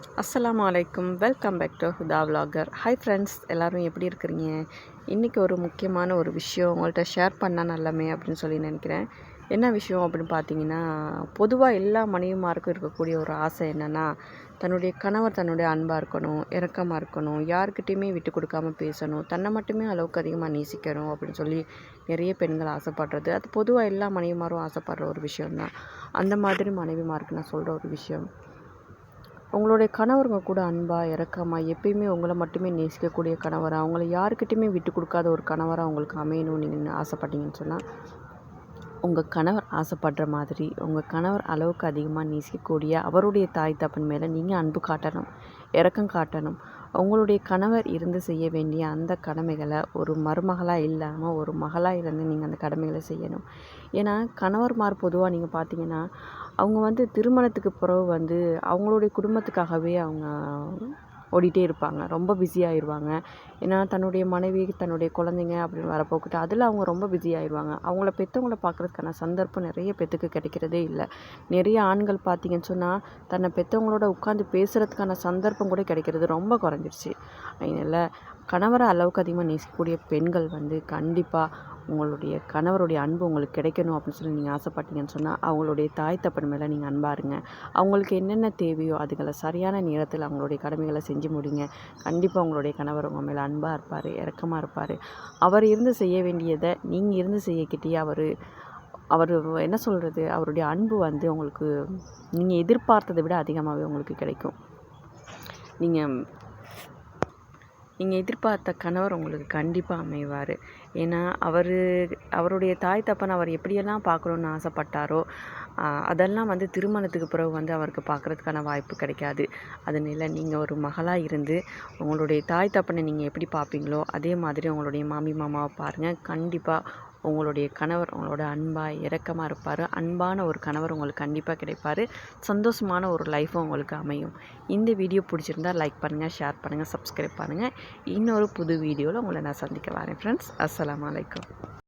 அஸ்லாம் அலைக்கும். Welcome back to Huda vlogger hi friends எல்லோரும் எப்படி இருக்கிறீங்க? இன்றைக்கி ஒரு முக்கியமான ஒரு விஷயம் உங்கள்கிட்ட ஷேர் பண்ணால் நல்லமே அப்படின்னு சொல்லி நினைக்கிறேன். என்ன விஷயம் அப்படின்னு பார்த்தீங்கன்னா பொதுவாக எல்லா மனைவிமாருக்கும் இருக்கக்கூடிய ஒரு ஆசை என்னென்னா தன்னுடைய கணவர் தன்னுடைய அன்பாக இருக்கணும் இரக்கமாக இருக்கணும் யாருக்கிட்டேயுமே விட்டு கொடுக்காமல் பேசணும் தன்னை மட்டுமே அளவுக்கு அதிகமாக நேசிக்கணும் அப்படின்னு சொல்லி நிறைய பெண்கள் ஆசைப்படுறது. அது பொதுவாக எல்லா மனைவிமாரும் ஆசைப்படுற ஒரு விஷயம்தான். அந்த மாதிரி மனைவிமாருக்கு நான் சொல்கிற ஒரு விஷயம். உங்களுடைய கணவருங்க கூட அன்பாக இறக்கமாக எப்பயுமே உங்களை மட்டுமே நேசிக்கக்கூடிய கணவராக அவங்கள யாருக்கிட்டையுமே விட்டு கொடுக்காத ஒரு கணவராக உங்களுக்கு அமையணும்னு நீங்கள் ஆசைப்பட்டீங்கன்னு சொன்னால் உங்கள் கணவர் ஆசைப்படுற மாதிரி உங்கள் கணவர் அளவுக்கு அதிகமாக நேசிக்கக்கூடிய அவருடைய தாய் தப்பன் மேலே நீங்கள் அன்பு காட்டணும் இறக்கம் காட்டணும். உங்களுடைய கணவர் இருந்து செய்ய வேண்டிய அந்த கடமைகளை ஒரு மருமகளாக இல்லாமல் ஒரு மகளாக இருந்து நீங்கள் அந்த கடமைகளை செய்யணும். ஏன்னா கணவர்மார் பொதுவாக நீங்கள் பார்த்தீங்கன்னா அவங்க வந்து திருமணத்துக்கு பிறகு வந்து அவங்களுடைய குடும்பத்துக்காகவே அவங்க ஓடிட்டே இருப்பாங்க. ரொம்ப பிஸி ஆயிடுவாங்க ஏன்னா தன்னுடைய மனைவி தன்னுடைய குழந்தைங்க அப்படின்னு வரப்போக்கிட்டு அதில் அவங்க ரொம்ப பிஸி ஆயிடுவாங்க அவங்கள பெற்றவங்கள பார்க்குறதுக்கான சந்தர்ப்பம் நிறைய பேத்துக்கு கிடைக்கிறதே இல்லை. நிறைய ஆண்கள் பார்த்தீங்கன்னு சொன்னால் தன்னை பெற்றவங்களோட உட்காந்து பேசுகிறதுக்கான சந்தர்ப்பம் கூட கிடைக்கிறது ரொம்ப குறைஞ்சிருச்சு. அதனால் கணவரை அளவுக்கு அதிகமாக நேசிக்கக்கூடிய பெண்கள் வந்து கண்டிப்பாக உங்களுடைய கணவருடைய அன்பு உங்களுக்கு கிடைக்கணும் அப்படின்னு சொல்லி நீங்கள் ஆசைப்பட்டீங்கன்னு சொன்னால் அவங்களுடைய தாய் தப்பன் மேலே நீங்கள் அன்பாக இருங்க. அவங்களுக்கு என்னென்ன தேவையோ அதுகளை சரியான நேரத்தில் அவங்களுடைய கடமைகளை செஞ்சு முடிங்க. கண்டிப்பாக உங்களுடைய கணவர் உங்கள் மேலே அன்பாக இருப்பார் இரக்கமாக இருப்பார். அவர் இருந்து செய்ய வேண்டியதை நீங்கள் இருந்து செய்யக்கிட்டே அவர் அவர் என்ன சொல்கிறது அவருடைய அன்பு வந்து உங்களுக்கு நீங்கள் எதிர்பார்த்ததை விட அதிகமாகவே உங்களுக்கு கிடைக்கும். நீங்கள் நீங்கள் எதிர்பார்த்த கணவர் உங்களுக்கு கண்டிப்பாக அமைவார். ஏன்னா அவர் அவருடைய தாய் தப்பன் அவர் எப்படியெல்லாம் பார்க்கணுன்னு ஆசைப்பட்டாரோ அதெல்லாம் வந்து திருமணத்துக்கு பிறகு வந்து அவருக்கு பார்க்குறதுக்கான வாய்ப்பு கிடைக்காது. அதனால நீங்கள் ஒரு மகளாக இருந்து உங்களுடைய தாய் தப்பனை நீங்கள் எப்படி பார்ப்பீங்களோ அதே மாதிரி உங்களுடைய மாமி மாமாவை பாருங்கள் கண்டிப்பாக உங்களுடைய கணவர் உங்களோட அன்பாக இரக்கமாக இருப்பார். அன்பான ஒரு கணவர் உங்களுக்கு கண்டிப்பாக கிடைப்பார். சந்தோஷமான ஒரு லைஃப்பும் உங்களுக்கு அமையும். இந்த வீடியோ பிடிச்சிருந்தா லைக் பண்ணுங்கள் ஷேர் பண்ணுங்கள் சப்ஸ்கிரைப் பண்ணுங்கள் இன்னொரு புது வீடியோவில் உங்களை நான் சந்திக்க வரேன் ஃப்ரெண்ட்ஸ் அஸ்லாம் வலைக்கம்